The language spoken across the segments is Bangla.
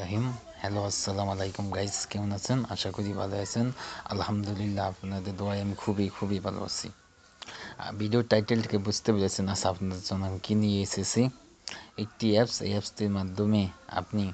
রাহিম। হ্যালো আসসালামু আলাইকুম গাইস কেমন আছেন? আশা করি ভালো আছেন। আলহামদুলিল্লাহ আপনাদের দোয়ায় আমি খুবই খুবই ভালো আছি। ভিডিও টাইটেল থেকে বুঝতে পেরেছেন আচ্ছা আপনাদের জন্য আমি কী নিয়ে এসেছি। একটি অ্যাপস এই অ্যাপসটির মাধ্যমে আপনি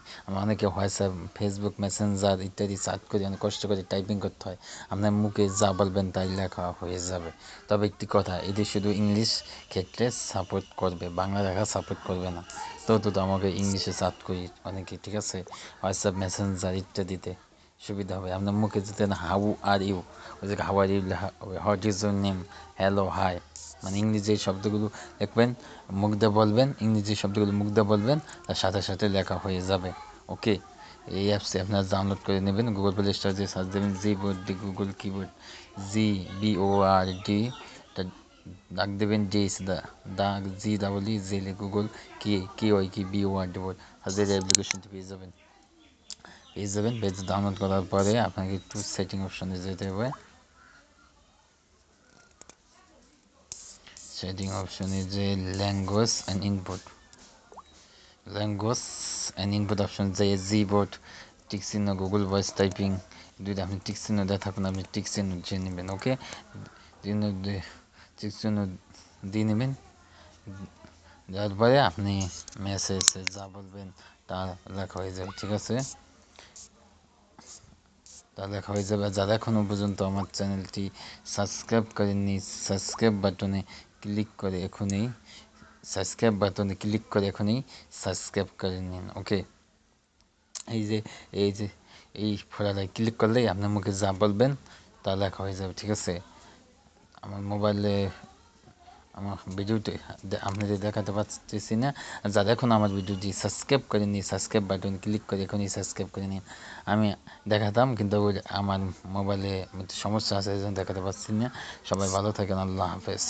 অনেকে হোয়াটসঅ্যাপ ফেসবুক মেসেঞ্জার ইত্যাদি সার্চ করে অনেক কষ্ট করে টাইপিং করতে হয়। আপনার মুখে যা বলবেন তাই লেখা হয়ে যাবে। তবে একটি কথা এটি শুধু ইংলিশ ক্ষেত্রে সাপোর্ট করবে, বাংলা লেখা সাপোর্ট করবে না। তো তো আমাকে ইংলিশে সার্চ করি অনেকে, ঠিক আছে? হোয়াটসঅ্যাপ মেসেঞ্জার ইত্যাদিতে সুবিধা হবে। আপনার মুখে যদি হাউ আর ইউ ওই যে হাউ আর ইউ লেখা হবে। What is your name hello hi মানে ইংরেজি শব্দগুলো লিখবেন মুখ বলবেন, ইংরেজি শব্দগুলো মুখ বলবেন, তার সাথে সাথে লেখা হয়ে যাবে। ওকে এই অ্যাপসে আপনারা ডাউনলোড করে নেবেন। গুগল প্লে স্টোর দিয়ে সার্চ দেবেন G board D Google keyboard G B O R D ডাক দেবেন ডি দা ডাক জি ডাবল ই জেলে গুগল কি কি ওই কি B O R D board হাজার অ্যাপ্লিকেশনটি পেয়ে যাবেন পেয়ে যাবেন পেজ ডাউনলোড করার পরে আপনাকে একটু সেটিং অপশনে যেতে হবে। সেটিং অপশনে যে language and input language and input option যে জি বোর্ড টিক চিহ্ন গুগল ভয়েস টাইপিং যদি আপনি টিক চিহ্ন দেওয়া থাকুন আপনি টিক চিহ্ন দিয়ে নেবেন ওকে টিক চিহ্ন দিয়ে নেবেন। দেওয়ার পরে আপনি মেসেজে যা বলবেন, তা লেখা হয়ে যাবে, ঠিক আছে? তা লেখা হয়ে যাবে। যারা এখনও পর্যন্ত আমার চ্যানেলটি সাবস্ক্রাইব করেননি সাবস্ক্রাইব বাটনে ক্লিক করে এখনই সাবস্ক্রাইব বাটনে ক্লিক করে এখনই সাবস্ক্রাইব করে নিন ওকে এই যে এই যে, এই ফোটাটায় ক্লিক করলেই আপনার মুখে যা বলবেন তা লেখা হয়ে যাবে, ঠিক আছে? আমার মোবাইলে আমার ভিডিওটি আপনাদের দেখাতে পারতেছি না যারা এখন আমার ভিডিওটি সাবস্ক্রাইব করে করেনি সাবস্ক্রাইব বাটন ক্লিক করে এখনই সাবস্ক্রাইব করে নিন। আমি দেখাতাম, কিন্তু আমার মোবাইলে সমস্যা আছে, এই জন্য দেখাতে পারছি না। সবাই ভালো থাকেন, আল্লাহ হাফেজ।